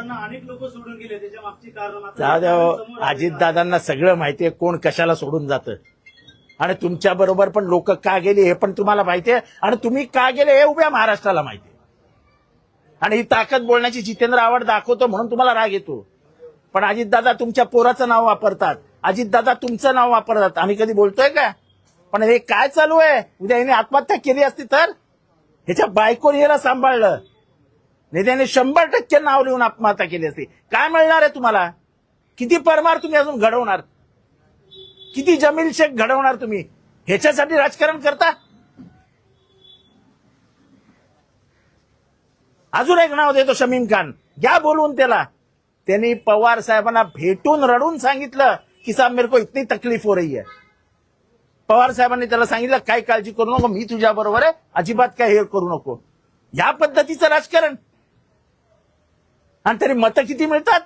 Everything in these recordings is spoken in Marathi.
दादांना अनेक लोक सोडून गेले त्याच्या मागची कारण आता जाऊ द्या समोर हो. आली. अजितदादांना सगळं माहितीये कोण कशाला सोडून जातं. आणि तुमच्या बरोबर पण लोक का गेली हे पण तुम्हाला माहितीये आणि तुम्ही का गेले हे उभ्या महाराष्ट्राला माहितीये आणि ही ताकद बोलण्याची जितेंद्र आव्हाड दाखवतो म्हणून तुम्हाला राग येतो. पण अजितदादा तुमच्या पोराचं नाव वापरतात. अजितदादा तुमचं नाव वापरतात. आम्ही कधी बोलतोय का? पण हे काय चालू आहे? उद्या हिने आत्महत्या केली असती तर? ह्याच्या बायकोने याला सांभाळलं. नेत्याने शंभर टक्के नाव लिहून आत्महत्या केली असती. काय मिळणार आहे तुम्हाला? किती परमार तुम्ही अजून घडवणार? किती जमील शेख घडवणार तुम्ही? ह्याच्यासाठी राजकारण करता? अजून एक नाव देतो शमीम खान. घ्या बोलून त्याला. त्यांनी पवार साहेबांना भेटून रडून सांगितलं की साहब मेरे को इतनी तकलीफ हो रही है. पवार साहेबांनी त्याला सांगितलं काय काळजी करू नको मी तुझ्या बरोबर आहे. अजिबात काय हे करू नको. या पद्धतीचं राजकारण. आणि तरी मतं किती मिळतात?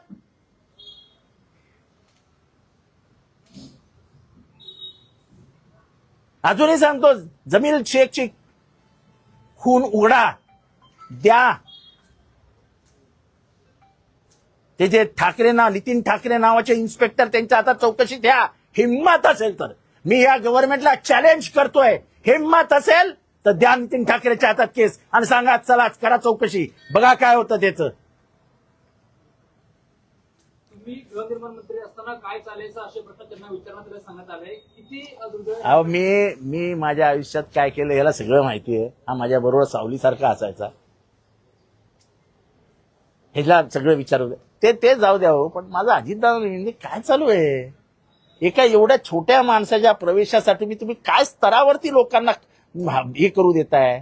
अजूनही सांगतो जमील शेखची खून उघडा द्या. ते जे ठाकरे नाव नितीन ठाकरे नावाचे इन्स्पेक्टर त्यांच्या हातात चौकशी द्या. हिंमत असेल तर. मी या गव्हर्नमेंटला चॅलेंज करतोय. हिंमत असेल तर द्या नितीन ठाकरेच्या हातात केस. आणि सांगा चला करा चौकशी. बघा काय होतं त्याचं. तुम्ही गृहनिर्माण मंत्री असताना काय चालायचं असे प्रश्न त्यांना विचारण्यात आले. किती अहो मी मी माझ्या आयुष्यात काय केलं याला सगळं माहिती आहे. हा माझ्या बरोबर सावलीसारखा असायचा. ह्याला सगळं विचारू ते ते जाऊ द्या हो पण माझं अजितदादा काय चालू आहे? एका एवढ्या छोट्या माणसाच्या प्रवेशासाठी मी तुम्ही काय स्तरावरती लोकांना हे करू देताय?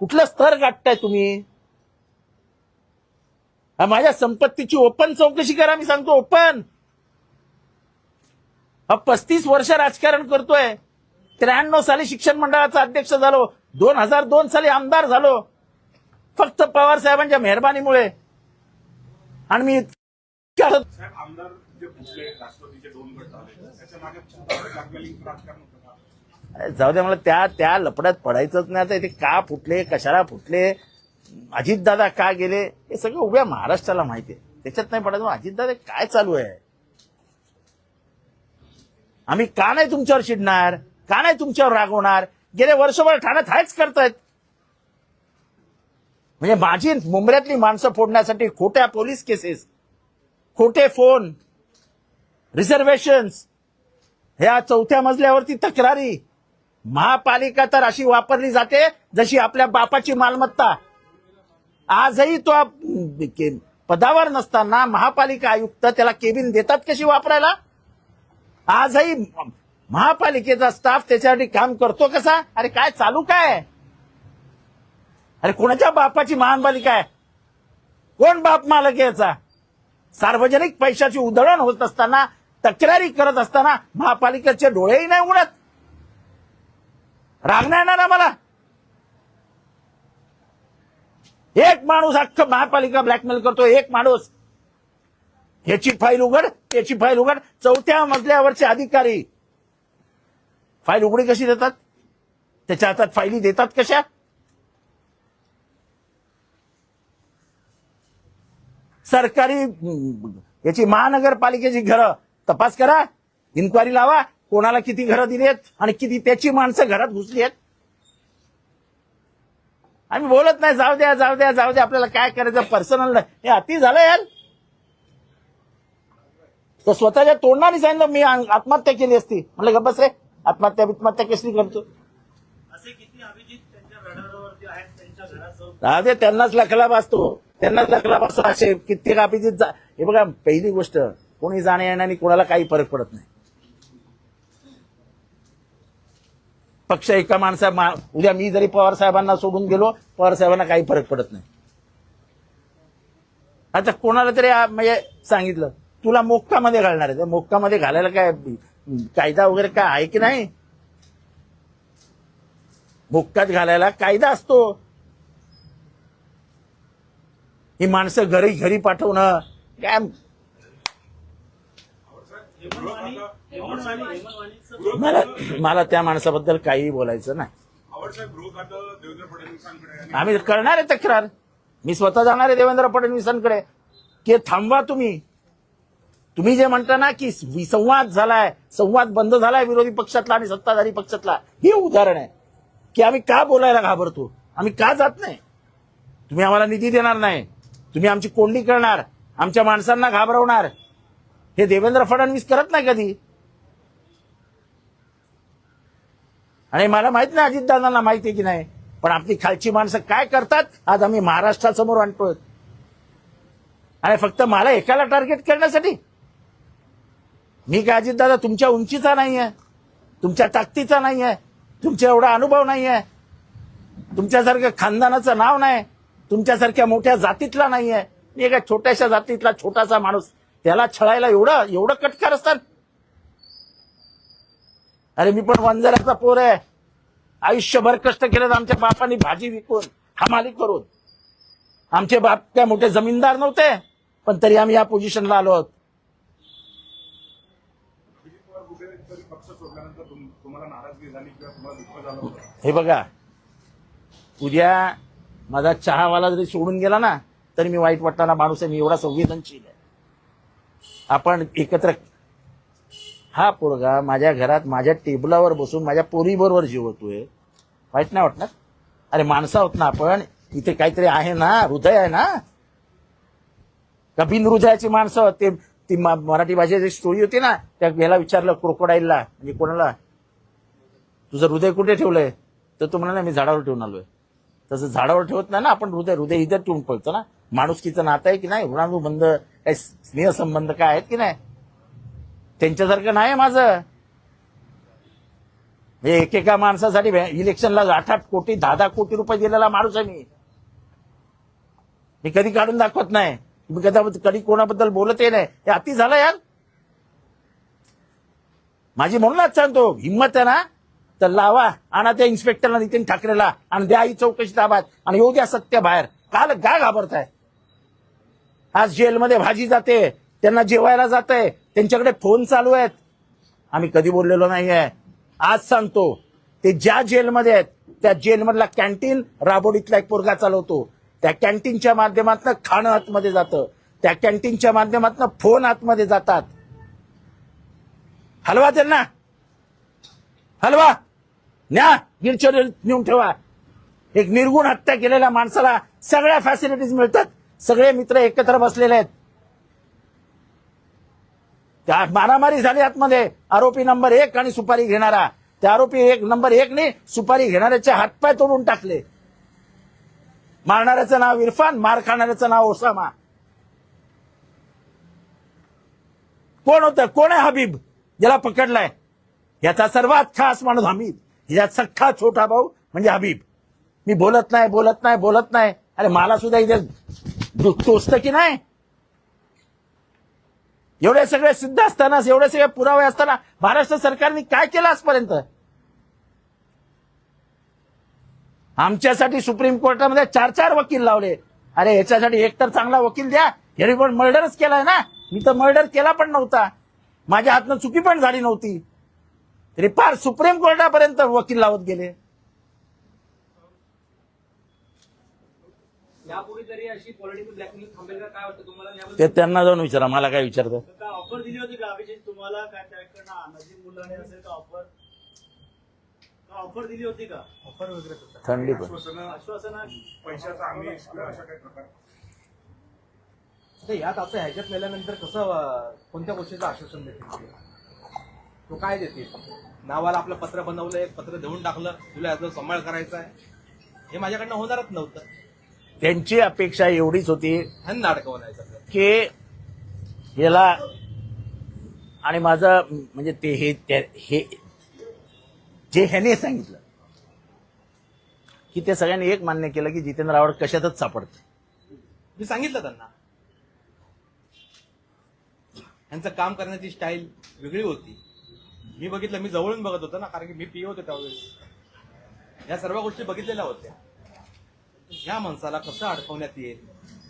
कुठलं स्तर गाठताय तुम्ही? माझ्या संपत्तीची ओपन चौकशी करा मी सांगतो ओपन. हा पस्तीस वर्ष राजकारण करतोय. त्र्याण्णव साली शिक्षण मंडळाचा अध्यक्ष झालो. दोन हजार दोन साली आमदार झालो. फक्त पवार साहेबांच्या मेहरबानीमुळे. आणि मी जाऊ दे मला त्या त्या लपड्यात पडायचंच नाही. आता ते का फुटले कशाला फुटले? अजितदादा का गेले हे सगळं उभ्या महाराष्ट्राला माहिती आहे. त्याच्यात नाही पडायचं अजितदादा काय चालू आहे? आम्ही का नाही तुमच्यावर चिडणार? का नाही तुमच्यावर रागवणार गेले वर्षभर ठाण्यात हायच करतायत. म्हणजे माझी मुंबऱ्यातली माणसं फोडण्यासाठी खोट्या पोलीस केसेस खोटे फोन रिझर्वेशन्स ह्या चौथ्या मजल्यावरती तक्रारी. महापालिका तर अशी वापरली जाते जशी आपल्या बापाची मालमत्ता. आजही तो पदावर नसताना महापालिका आयुक्त त्याला केबिन देतात कशी वापरायला? आजही महापालिकेचा स्टाफ त्याच्यासाठी काम करतो कसा? अरे काय चालू काय? अरे कोणाच्या बापाची महानपालिका आहे? कोण बाप मालक याचा? सार्वजनिक पैशाची उधळण होत असताना तक्रारी करत असताना महापालिकेचे डोळेही नाही उघडत. राग येणार आम्हाला. एक माणूस अख्खं महापालिका ब्लॅकमेल करतो एक माणूस. ह्याची फाईल उघड त्याची फाईल उघड. चौथ्या मजल्यावरचे अधिकारी. फाईल उघडी कशी देतात? त्याच्या हातात फाईली देतात कशा? सरकारी याची महानगरपालिकेची घरं. तपास करा इन्क्वायरी लावा कोणाला किती घरं दिली आहेत आणि किती त्याची माणसं घरात घुसली आहेत. आम्ही बोलत नाही जाऊ द्या जाऊ द्या जाऊ द्या. आपल्याला काय करायचं? पर्सनल हे अति झालं यार. तर स्वतःच्या तोंडाने सांगितलं मी आत्महत्या केली असती. म्हणलं गप्प बस रे. आत्महत्या बित्महत्या कसली करतो? राहू दे त्यांनाच लखला असतो त्यांनाच लखला असतो असे कित्येक अभिजित हे बघा पहिली गोष्ट कोणी जाण्या येण्याने कोणाला काही फरक पडत नाही. पक्ष एका माणसा मा- उद्या मी जरी पवार साहेबांना सोडून गेलो पवार साहेबांना काही फरक पडत नाही. आता कोणाला तरी म्हणजे सांगितलं तुला मोक्कामध्ये घालणार आहे. मोक्कामध्ये घालायला काय कायदा वगैरे काय आहे की नाही? मोक्कात घालायला कायदा असतो. ही माणसं घरी घरी पाठवणं काय? मला मला त्या माणसाबद्दल काहीही बोलायचं नाही. आम्ही करणार आहे तक्रार. मी स्वतः जाणार आहे देवेंद्र फडणवीसांकडे. की थांबवा तुम्ही. तुम्ही जे म्हणता ना की विसंवाद झालाय संवाद बंद झालाय विरोधी पक्षातला आणि सत्ताधारी पक्षातला. हे उदाहरण आहे. की आम्ही का बोलायला घाबरतो? आम्ही का जात नाही? तुम्ही आम्हाला निधी देणार नाही. तुम्ही आमची कोंडी करणार. आमच्या माणसांना घाबरवणार. हे देवेंद्र फडणवीस करत नाही कधी? आणि मला माहीत नाही अजितदादांना माहिती आहे की नाही. पण आपली खालची माणसं काय करतात आज आम्ही महाराष्ट्रासमोर आणतोय. आणि फक्त मला एकाला टार्गेट करण्यासाठी? मी काय अजितदादा तुमच्या उंचीचा नाही आहे तुमच्या ताकदीचा नाही आहे तुमच्या एवढा अनुभव नाही आहे तुमच्यासारखं खानदानाचं नाव नाही तुमच्यासारख्या मोठ्या जातीतला नाही आहे मी एका छोट्याशा जातीतला छोटासा माणूस त्याला छळायला एवढं एवढं कटकार असतात. अरे मी पण वंजाराचा पोर आहे. आयुष्यभर कष्ट केलेत आमच्या बापाने भाजी विकून हा मालिक करून. आमचे बाप काय मोठे जमीनदार नव्हते पण तरी आम्ही या पोझिशनला आलो आहोत. हे बघा उद्या माझा चहावाला जरी सोडून गेला ना तरी मी वाईट वाटताना माणूस आहे मी एवढा संवेदनशील आहे. आपण एकत्र हा पोरगा माझ्या घरात माझ्या टेबलावर बसून माझ्या पोरीबरोबर जेवतोय. वाईट नाही वाटणार? अरे माणसं आहोत ना आपण. इथे काहीतरी आहे ना हृदय आहे ना. का बिनहृदयाची माणसं ते ती मराठी भाषेची स्टोरी होती ना त्या याला विचारलं क्रोकोडाईलला म्हणजे कोणाला? तुझं हृदय कुठे ठेवलंय? तर तो म्हणाला मी झाडावर ठेवून आलोय. तसं झाडावर ठेवत नाही ना आपण हृदय हृदय इथं ठेवून पळतो ना. माणुसकीचं नातं आहे की नाही? ऋणानुबंध काय स्नेहसंबंध काय आहेत की नाही? त्यांच्यासारखं नाही माझं. हे एकेका माणसासाठी इलेक्शनला आठ आठ कोटी दहा दहा कोटी रुपये दिलेला माणूस आहे मी. मी कधी काढून दाखवत नाही. मी कधी कधी कोणाबद्दल बोलतही नाही. हे अति झालं यार. माझी म्हणूनच सांगतो हिंमत आहे ना तर लावा. आणा त्या इन्स्पेक्टरला नितीन ठाकरेला. आणि द्या ही चौकशी ताब्यात आणि येऊ द्या सत्य बाहेर. काल का घाबरताय? आज जेलमध्ये भाजी जाते. त्यांना जेवायला जाते त्यांच्याकडे फोन चालू आहेत. आम्ही कधी बोललेलो नाहीये. आज सांगतो ते ज्या जेलमध्ये आहेत त्या जेलमधला कॅन्टीन राबोडीतला एक पोरगा चालवतो. त्या कॅन्टीनच्या माध्यमातून खाणं आतमध्ये जातं. त्या कॅन्टीनच्या माध्यमातून फोन आतमध्ये जातात. हलवा त्यांना. हलवा. न्या. गिरचोरी नेऊन ठेवा. एक निर्गुण हत्या केलेल्या माणसाला सगळ्या फॅसिलिटीज मिळतात. सगळे मित्र एकत्र बसलेले आहेत. त्या मारामारी झाली आतमध्ये. आरोपी नंबर एक आणि सुपारी घेणारा. त्या आरोपी एक नंबर एक ने सुपारी घेणाऱ्याचे हातपाय तोडून टाकले. मारणाऱ्याचं नाव इरफान मार खाणाऱ्याचं नाव ओसामा. कोण होतं? कोण आहे हबीब? ज्याला पकडलाय. याचा सर्वात खास माणूस हमीद. याचा सख्खा छोटा भाऊ म्हणजे हबीब. मी बोलत नाही बोलत नाही बोलत नाही. अरे मला सुद्धा इथे दु- की नाही? एवढे सगळे सिद्ध असताना एवढे सगळे पुरावे असताना महाराष्ट्र सरकारने काय केलं आजपर्यंत? आमच्यासाठी सुप्रीम कोर्टामध्ये चार चार वकील लावले. अरे याच्यासाठी एक तर चांगला वकील द्या. ह्याने पण मर्डरच केलाय ना. मी तर मर्डर केला पण नव्हता. माझ्या हातनं चुकी पण झाली नव्हती. तरी फार सुप्रीम कोर्टापर्यंत वकील लावत गेले यापूर्वी तरी अशी पॉलिटिकल ब्लॅकमेल थांबेल का? काय वाटतं तुम्हाला? याबद्दल ते त्यांना जाऊन विचारा मला काय विचारतं काय ऑफर दिली होती का अभिजित तुम्हाला काय त्याकडनं नजीब मुलाने असेल का ऑफर ऑफर दिली होती का? ऑफर वगैरे थंडी पण. आश्वासनं आश्वासना? पैशाचा आम्ही किंवा अशा काही प्रकार आता यात आता ह्याच्यात नेल्यानंतर कसं अं, कोणत्या गोष्टीचं आश्वासन देतील? ते? तो काय देतील? नावाला आपलं पत्र बनवलं एक पत्र देऊन टाकलं तुला याचा सांभाळ करायचा आहे. हे माझ्याकडनं होणारच नव्हतं. त्यांची अपेक्षा एवढीच होती की याला आणि माझं म्हणजे ते हे हे जे ह्याने सांगितलं की ते सगळ्यांनी एक मान्य केलं की जितेंद्र आव्हाड कशातच सापडते मी सांगितलं त्यांना. यांचं काम करण्याची स्टाईल वेगळी होती. मी बघितलं मी जवळून बघत होतो ना कारण की मी पी होतो त्यावेळेस. या सर्व गोष्टी बघितलेल्या होत्या. या माणसाला कसं अडकवण्यात येईल?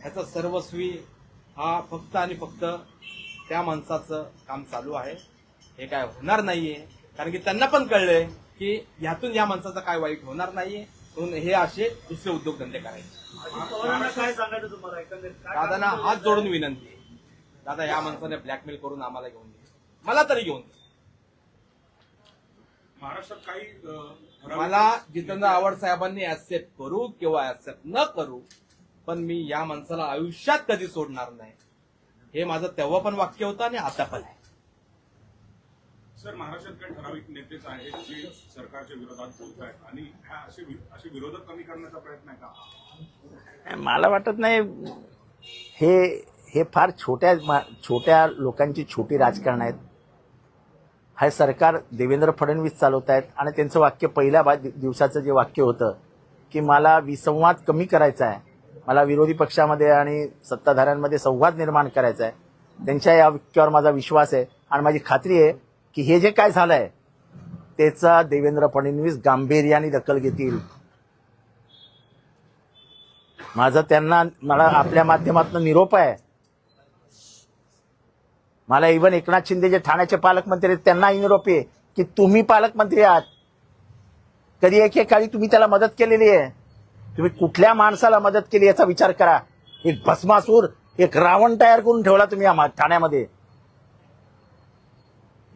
ह्याचा सर्वस्वी हा फक्त आणि फक्त त्या माणसाचं काम चालू आहे. हे काय होणार नाहीये. कारण की त्यांना पण कळलंय की ह्यातून या माणसाचा काय वाईट होणार नाहीये. म्हणून हे असे दुसरे उद्योगधंदे करायचे. दादांना हात? जोडून विनंती आहे. दादा या माणसाने ब्लॅकमेल करून आम्हाला घेऊन दे. मला तरी घेऊन महाराष्ट्रात काही मला जितेंद्र आव्हाड साहेबांनी ऍक्सेप्ट करू किंवा ऍक्सेप्ट न करू पण मी या माणसाला आयुष्यात कधी सोडणार नाही. हे माझं तेव्हा पण वाक्य होतं आणि आता पण आहे. सर महाराष्ट्रात काही ठराविक नेतेच आहेत जे सरकारच्या विरोधात बोलत आहेत आणि ह्या असे असे विरोधक कमी करण्याचा प्रयत्न आहे का? मला वाटत नाही. हे हे फार छोट्या छोट्या लोकांची छोटी राजकारण आहेत. हे सरकार देवेंद्र फडणवीस चालवत आहेत आणि त्यांचं वाक्य पहिल्या बा- दिवसाचं जे वाक्य होतं की मला विसंवाद कमी करायचा आहे मला विरोधी पक्षामध्ये आणि सत्ताधाऱ्यांमध्ये संवाद निर्माण करायचा आहे त्यांच्या या वाक्यावर माझा विश्वास आहे. आणि माझी खात्री आहे की हे जे काय झालंय त्याचा देवेंद्र फडणवीस गांभीर्याने दखल घेतील. माझा त्यांना मला आपल्या माध्यमातून निरोप आहे. मला इव्हन एकनाथ शिंदे जे ठाण्याचे पालकमंत्री आहेत त्यांनाही निरोप आहे की तुम्ही पालकमंत्री आहात. कधी एकेकाळी तुम्ही त्याला मदत केलेली आहे. तुम्ही कुठल्या माणसाला मदत केली याचा विचार करा. एक भस्मासूर एक रावण तयार करून ठेवला तुम्ही ठाण्यामध्ये.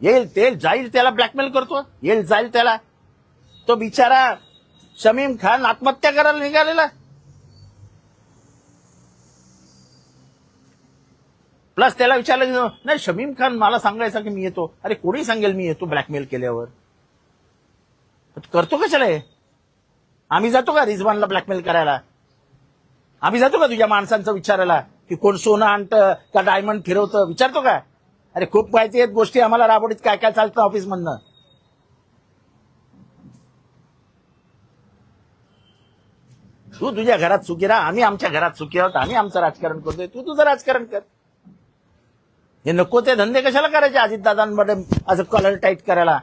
येईल ते जाईल त्याला ब्लॅकमेल करतो. येईल जाईल त्याला. तो बिचारा शमीम खान आत्महत्या करायला निघालेला. प्लस त्याला विचारलं की नाही शमीम खान मला सांगायचा की मी येतो. अरे कोणी सांगेल मी येतो ब्लॅकमेल केल्यावर? करतो कशाला हे? आम्ही जातो का रिझवानला ब्लॅकमेल करायला? आम्ही जातो का तुझ्या माणसांचं विचारायला? की कोण सोनं आणतं का डायमंड फिरवतं विचारतो का? अरे खूप माहिती आहेत गोष्टी आम्हाला राबवडीत काय काय चालतं ऑफिसमधनं. तू तुझ्या घरात सुखी राहा आम्ही आमच्या घरात सुखी आहोत आम्ही आमचं राजकारण करतोय तू तुझं राजकारण कर. हे नको ते धंदे कशाला करायचे अजितदादांमध्ये असं कॉलर टाईट करायला?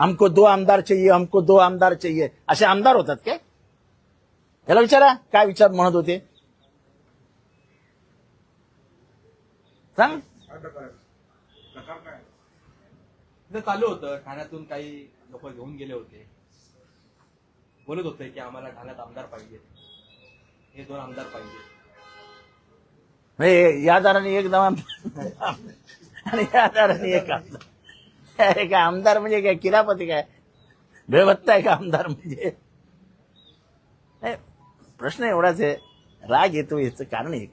हमको दो आमदार चाहिए हमको दो आमदार चाहिए. असे आमदार होतात काय? याला विचारा काय विचार म्हणत होते? सांग. चालू होतं. ठाण्यातून काही लोक घेऊन गेले होते. बोलत होते की आम्हाला ठाण्यात आमदार पाहिजे. हे दोन आमदार पाहिजे. म्हणजे या दाराने एक दमा आणि या दाराने एक आमदार अरे काय आमदार म्हणजे काय? किरापती काय? बेवत्ता आहे का आमदार म्हणजे? नाही, प्रश्न एवढाच आहे. राग येतो याचं कारण एक.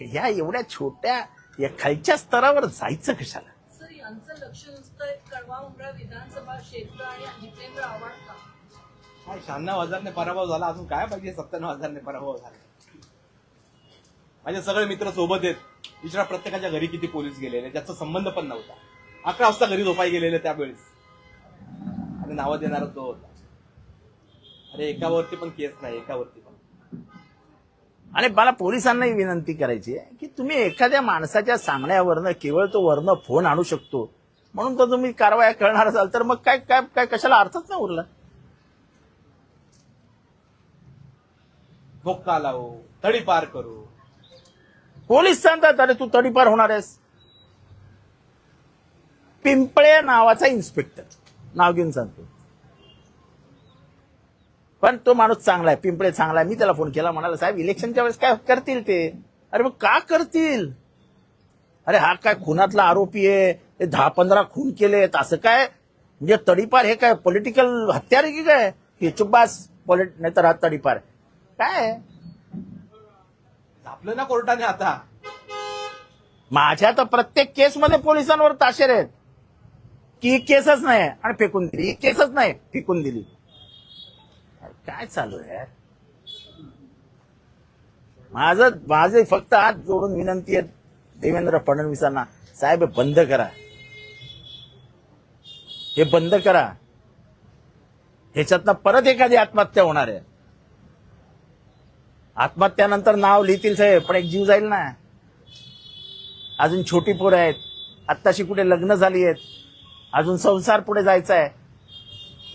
ह्या एवढ्या छोट्या या खालच्या स्तरावर जायचं कशाला? सर यांचं लक्ष नुसतं कळवा उमरा विधानसभा क्षेत्र आणि जितेंद्र आव्हाड का? काय शहाण्णव हजारने पराभव झाला. अजून काय पाहिजे? सत्त्याण्णव हजारने पराभव झाला. माझे सगळे मित्र सोबत आहेत. विचारा प्रत्येकाच्या घरी किती पोलीस गेलेले त्याचा संबंध पण नव्हता. अकरा वाजता घरी झोपाई गेलेले त्यावेळेस. आणि नावं देणारा तो होता. अरे एकावरती पण केस नाही एकावरती पण. आणि मला पोलिसांनाही विनंती करायची आहे की तुम्ही एखाद्या माणसाच्या सांगण्यावरनं केवळ तो वरनं फोन आणू शकतो. म्हणून तर तुम्ही कारवाया करणार असाल तर मग काय काय काय कशाला अर्थच नाही उरला? धोका लावू तडीपार करू. पोलीस सांगतात अरे तू तडीपार होणार आहेस. पिंपळे नावाचा इन्स्पेक्टर नाव घेऊन सांगतो. पण तो माणूस चांगला आहे पिंपळे चांगला आहे. मी त्याला फोन केला म्हणाला साहेब इलेक्शनच्या वेळेस काय करतील ते? अरे मग का करतील? अरे हा काय खुनातला आरोपी आहे. दहा पंधरा खून केलेत. असं काय? म्हणजे तडीपार हे काय पॉलिटिकल हत्यार आहे की काय? हे चुब्बास पॉलिट नाही तर हा तडीपार काय? आपलं ना कोर्टाने आता. माझ्या तर प्रत्येक केसमध्ये पोलिसांवर ताशेर आहेत. की ही केसच नाही आणि फेकून दिली. ही केसच नाही फेकून दिली. काय चालू आहे यार? माझं माझे फक्त हात जोडून विनंती आहे देवेंद्र फडणवीसांना. साहेब बंद करा. हे बंद करा. ह्याच्यातनं परत एखादी आत्महत्या होणार आहे. आत्महत्यानंतर नाव लिहितील साहेब पण एक जीव जाईल ना. अजून छोटी पोरं आहेत. आत्ताशी कुठे लग्न झाली आहेत. अजून संसार पुढे जायचा आहे.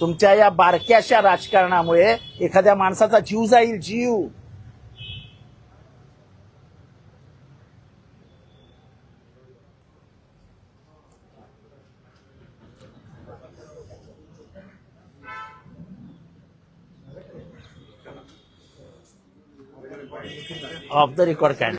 तुमच्या या बारक्याशा राजकारणामुळे एखाद्या माणसाचा जीव जाईल जीव. ऑफ द रेकॉर्ड काय